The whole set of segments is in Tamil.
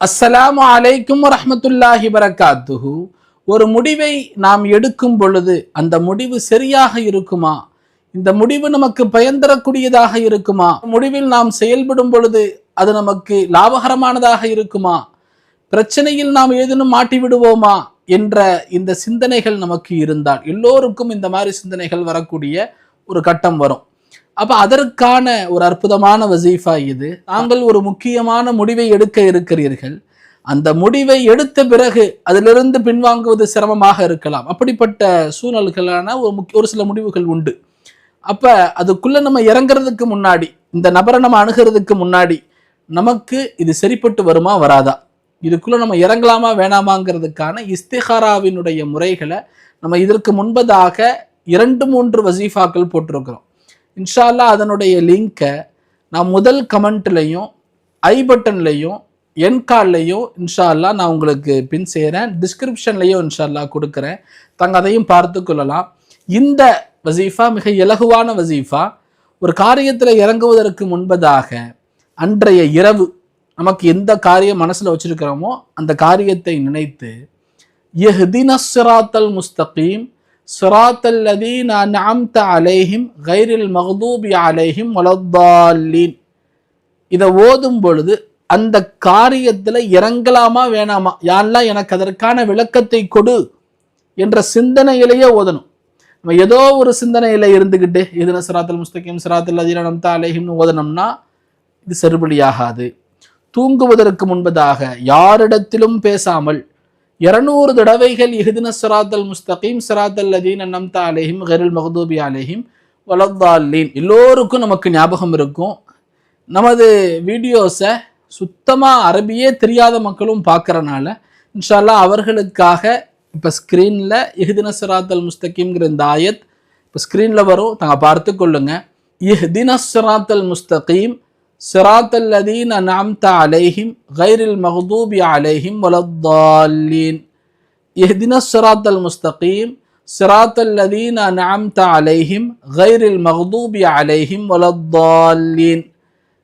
அஸ்ஸலாமு அலைக்கும் வரஹ்மத்துல்லாஹி வரகாத்துஹு. ஒரு முடிவை நாம் எடுக்கும் பொழுது அந்த முடிவு சரியாக இருக்குமா? இந்த முடிவு நமக்கு பயன் தரக்கூடியதாக இருக்குமா? முடிவில் நாம் செயல்படும் பொழுது அது நமக்கு லாபகரமானதாக இருக்குமா? பிரச்சனையில் நாம் ஏதேனும் மாட்டி விடுவோமா? என்ற இந்த சிந்தனைகள் நமக்கு இருந்தால் எல்லோருக்கும் இந்த மாதிரி சிந்தனைகள் வரக்கூடிய ஒரு கட்டம் வரும். அப்ப அதற்கான ஒரு அற்புதமான வசீஃபா இது. தாங்கள் ஒரு முக்கியமான முடிவை எடுக்க இருக்கிறீர்கள். அந்த முடிவை எடுத்த பிறகு அதிலிருந்து பின்வாங்குவது சிரமமாக இருக்கலாம். அப்படிப்பட்ட சூழல்களான ஒரு முக்கிய ஒரு சில முடிவுகள் உண்டு. அப்ப அதுக்குள்ள நம்ம இறங்குறதுக்கு முன்னாடி இந்த நபரை நம்ம அணுகிறதுக்கு முன்னாடி நமக்கு இது சரிப்பட்டு வருமா வராதா? இதுக்குள்ள நம்ம இறங்கலாமா வேணாமாங்கிறதுக்கான இஸ்திஹாராவினுடைய முறைகளை நம்ம இதற்கு முன்பதாக இரண்டு மூன்று வசீஃபாக்கள் போட்டிருக்கிறோம். இன்ஷால்லா அதனுடைய லிங்கை நான் முதல் கமெண்ட்லையும் ஐ பட்டன்லையும் என் கால்லையும் இன்ஷா நான் உங்களுக்கு பின் செய்கிறேன் டிஸ்கிரிப்ஷன்லையும் இன்ஷா கொடுக்குறேன். தங்க அதையும் பார்த்து கொள்ளலாம். இந்த வசீஃபா மிக இலகுவான வசீஃபா. ஒரு காரியத்தில் இறங்குவதற்கு முன்பதாக அன்றைய இரவு நமக்கு எந்த காரியம் மனசில் வச்சிருக்கிறோமோ அந்த காரியத்தை நினைத்து யஹ்தின சிராத்தல் முஸ்தகீம் சிராத்தல் லதீன அன்அம்த அலைஹிம் கைரில் மஹதூபி அலைஹிம் வலத்தாலீன் இதை ஓதும் பொழுது அந்த காரியத்தில் இறங்கலாமா வேணாமா? யாரெல்லாம் எனக்கு அதற்கான விளக்கத்தை கொடு என்ற சிந்தனையிலேயே ஓதணும். நம்ம ஏதோ ஒரு சிந்தனையில் இருந்துக்கிட்டு எதுன சிராத்தல் முஸ்தகிம் சிராத்தல் லதீன அன்அம்த அலைஹிம்னு ஓதனம்னா இது செருபடியாகாது தூங்குவதற்கு முன்பதாக யாரிடத்திலும் பேசாமல் இருநூறு தடவைகள் இஹுதின சிராத்தல் முஸ்தகீம் சிராத்தல் லதீன் நம்த அலைஹிம் கரில் மஹதூபி அலேஹிம் வலத்தாலீன் எல்லோருக்கும் நமக்கு ஞாபகம் இருக்கும். நமது வீடியோஸை சுத்தமாக அரபியே தெரியாத மக்களும் பார்க்குறனால இன்ஷால்லா அவர்களுக்காக இப்போ ஸ்க்ரீனில் இஹ்தின சிராத்தல் முஸ்தகீம்ங்கிற இந்த ஆயத் இப்போ ஸ்க்ரீனில் வரும். தாங்க பார்த்து கொள்ளுங்கள் இஹ்தின சிராத்தல் முஸ்தகீம் صراط الذين أنعمت عليهم غير المغضوب عليهم ولا الضالين اهدنا الصراط المستقيم صراط الذين أنعمت عليهم غير المغضوب عليهم ولا الضالين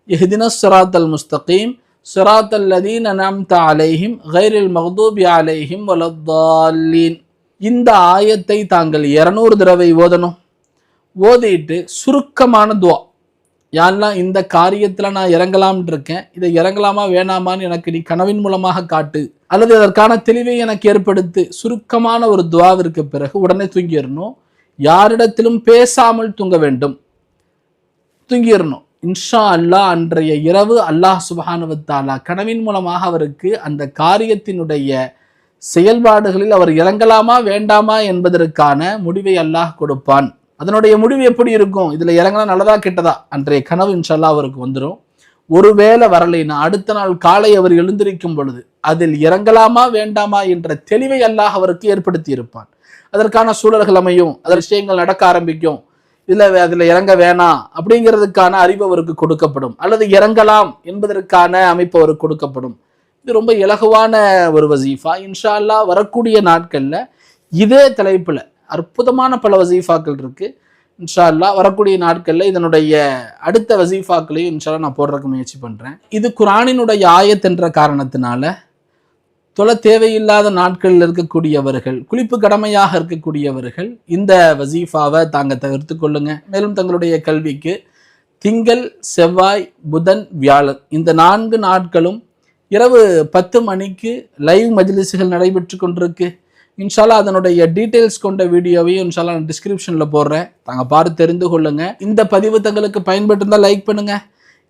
اهدنا الصراط المستقيم صراط الذين أنعمت عليهم غير المغضوب عليهم ولا الضالين இந்த ஆயத்தை தாங்கள் இருநூறு தடவை ஓதணும் ஓதிட்டு சுருக்கமான துவா யாரெல்லாம் இந்த காரியத்தில் நான் இறங்கலாம்னு இருக்கேன் இதை இறங்கலாமா வேணாமான்னு எனக்கு நீ கனவின் மூலமாக காட்டு. அல்லது அதற்கான தெளிவை எனக்கு ஏற்படுத்து. சுருக்கமான ஒரு துவாவிற்கு பிறகு உடனே தூங்கிடணும். யாரிடத்திலும் பேசாமல் தூங்க வேண்டும். தூங்கிடணும். இன்ஷா அல்லாஹ் அன்றைய இரவு அல்லாஹ் சுபஹானுவத்தாலா கனவின் மூலமாக அவருக்கு அந்த காரியத்தினுடைய செயல்பாடுகளில் அவர் இறங்கலாமா வேண்டாமா என்பதற்கான முடிவை அல்லாஹ் கொடுப்பான். அதனுடைய முடிவு எப்படி இருக்கும்? இதில் இறங்கினா நல்லதா கெட்டதா? அன்றைய கனவு இன்ஷல்லா அவருக்கு வந்துடும் ஒருவேளை வரலைன்னா அடுத்த நாள் காலை அவர் எழுந்திருக்கும் பொழுது அதில் இறங்கலாமா வேண்டாமா என்ற தெளிவை அல்லாஹ் அவருக்கு ஏற்படுத்தி இருப்பான் அதற்கான சூழல்கள் அமையும் அதில் விஷயங்கள் நடக்க ஆரம்பிக்கும். இதில் அதில் இறங்க வேணாம் அப்படிங்கிறதுக்கான அறிவு அவருக்கு கொடுக்கப்படும். அல்லது இறங்கலாம் என்பதற்கான அமைப்பு அவருக்கு கொடுக்கப்படும். இது ரொம்ப இலகுவான ஒரு வசீஃபா. இன்ஷா அல்லாஹ் வரக்கூடிய நாட்களில் இதே தலைப்பில் அற்புதமான பல வசீஃபாக்கள் இருக்கு. இன்ஷா அல்லா வரக்கூடிய நாட்களில் இதனுடைய அடுத்த வசீஃபாக்களையும் இன்ஷால்லா நான் போடுறதுக்கு முயற்சி பண்ணுறேன் இது குரானினுடைய ஆயத்தென்ற காரணத்தினால தொலை தேவையில்லாத நாட்களில் இருக்கக்கூடியவர்கள் குளிப்பு கடமையாக இருக்கக்கூடியவர்கள் இந்த வசீஃபாவை தாங்க தவிர்த்து கொள்ளுங்க. மேலும் தங்களுடைய கல்விக்கு திங்கள் செவ்வாய் புதன் வியாழன் இந்த நான்கு நாட்களும் இரவு பத்து மணிக்கு லைவ் மஜ்லிசுகள் நடைபெற்று கொண்டிருக்கு. இன்ஷால்லா அதனுடைய டீட்டெயில்ஸ் கொண்ட வீடியோவையும் இன்ஷால்லா நான் டிஸ்கிரிப்ஷனில் போடுறேன். தாங்க பார்த்து தெரிந்து கொள்ளுங்க. இந்த பதிவு தங்களுக்கு பயன்பட்டிருந்தால் லைக் பண்ணுங்க.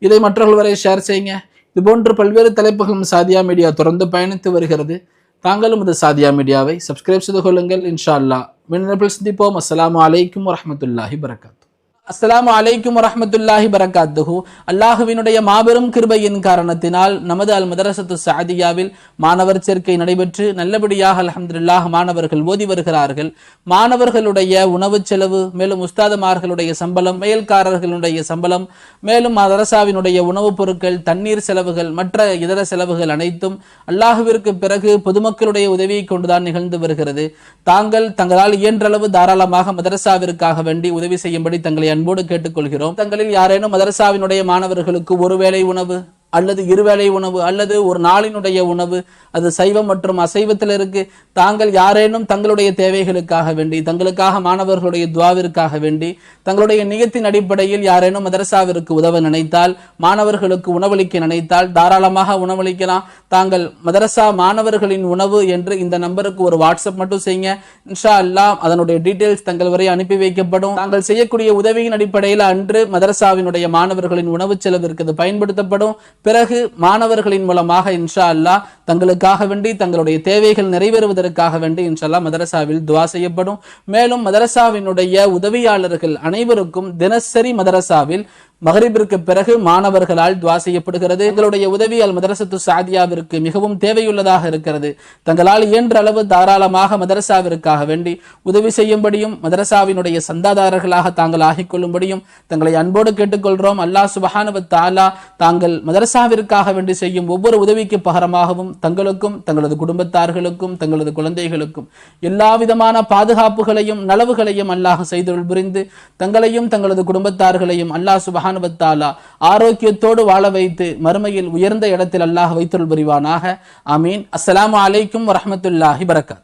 இதை மற்றவர்கள் வரை ஷேர் செய்யுங்க. இது போன்று பல்வேறு தலைப்புகளும் சாதியா மீடியா தொடர்ந்து பயணித்து வருகிறது. தாங்களும் இந்த சாதியா மீடியாவை சப்ஸ்கிரைப் செய்து கொள்ளுங்கள். இன்ஷா அல்லா மின்னப்பில் சந்திப்போம். அஸ்லாம் வலைக்கம் வரமத்துல்லாஹி வரகாத்து அஸ்லாம் அலைக்கும் வரஹமத்துல்லாஹி வரகாத்துஹு. அல்லாஹுவினுடைய மாபெரும் கிருபையின் காரணத்தினால் நமது அல் மதரசத்து சாதியாவில் மாணவர் சேர்க்கை நடைபெற்று நல்லபடியாக அலமதுல்லாஹ் மாணவர்கள் ஓதி வருகிறார்கள். மாணவர்களுடைய உணவு செலவு மேலும் உஸ்தாதமார்களுடைய சம்பளம் மேல்காரர்களுடைய சம்பளம் மேலும் மதரசாவினுடைய உணவுப் பொருட்கள் தண்ணீர் செலவுகள் மற்ற இதர செலவுகள் அனைத்தும் அல்லாஹுவிற்கு பிறகு பொதுமக்களுடைய உதவியை கொண்டுதான் நிகழ்ந்து வருகிறது. தாங்கள் தங்களால் இயன்றளவு தாராளமாக மதரசாவிற்காக வேண்டி உதவி செய்யும்படி தங்களை அன்போடு கேட்டுக்கொள்கிறோம். தங்களில் யாரேனும் மதரசாவினுடைய மாணவர்களுக்கு ஒருவேளை உணவு? அல்லது இருவேளை உணவு அல்லது ஒரு நாளினுடைய உணவு அது சைவம் மற்றும் அசைவத்தில் இருக்கு. தாங்கள் யாரேனும் தங்களுடைய தேவைகளுக்காக வேண்டி தங்களுக்காக மாணவர்களுடைய துவாவிற்காக வேண்டி தங்களுடைய நியத்தின் அடிப்படையில் யாரேனும் மதரசாவிற்கு உதவ நினைத்தால் மாணவர்களுக்கு உணவளிக்க நினைத்தால் தாராளமாக உணவளிக்கலாம். தாங்கள் மதரசா மாணவர்களின் உணவு என்று இந்த நம்பருக்கு ஒரு வாட்ஸ்அப் மட்டும் செய்யுங்க. இன்ஷா அல்லாஹ் அதனுடைய டீட்டெயில்ஸ் தங்கள் வரை அனுப்பி வைக்கப்படும். தாங்கள் செய்யக்கூடிய உதவியின் அடிப்படையில் அன்று மதரசாவினுடைய மாணவர்களின் உணவு செலவிற்கு பயன்படுத்தப்படும். பிறகு மாணவர்களின் மூலமாக இன்ஷா அல்லாஹ் தங்களுக்காக வேண்டி தங்களுடைய தேவைகள் நிறைவேறுவதற்காக வேண்டி இன்ஷா மதரசாவில் துவா செய்யப்படும். மேலும் மதரசாவினுடைய உதவியாளர்கள் அனைவருக்கும் தினசரி மதரசாவில் மகரிபிற்கு பிறகு மாணவர்களால் துவா செய்யப்படுகிறது. எங்களுடைய உதவி அல் மதரசத்து சாதியாவிற்கு மிகவும் தேவையுள்ளதாக இருக்கிறது. தங்களால் இயன்ற அளவு தாராளமாக மதரசாவிற்காக வேண்டி உதவி செய்யும்படியும் மதரசாவினுடைய சந்தாதாரர்களாக தாங்கள் ஆகிக்கொள்ளும்படியும் தங்களை அன்போடு கேட்டுக்கொள்கிறோம். அல்லாஹ் சுபஹானவ தாலா தாங்கள் மதரசாவிற்காக வேண்டி செய்யும் ஒவ்வொரு உதவிக்கு பகரமாகவும் தங்களுக்கும் தங்களது குடும்பத்தார்களுக்கும் தங்களது குழந்தைகளுக்கும் எல்லா விதமான பாதுகாப்புகளையும் நலவுகளையும் அல்லாஹ் செய்தொருள் புரிந்து தங்களையும் தங்களது குடும்பத்தார்களையும் அல்லாஹ் சுபஹானுவத்தாலா ஆரோக்கியத்தோடு வாழ வைத்து மறுமையில் உயர்ந்த இடத்தில் அல்லாஹ் வைத்தொருள் புரிவானாக. அமீன் அஸ்லாம் அலைக்கும் வரமத்துல்லாஹி பரகாத்.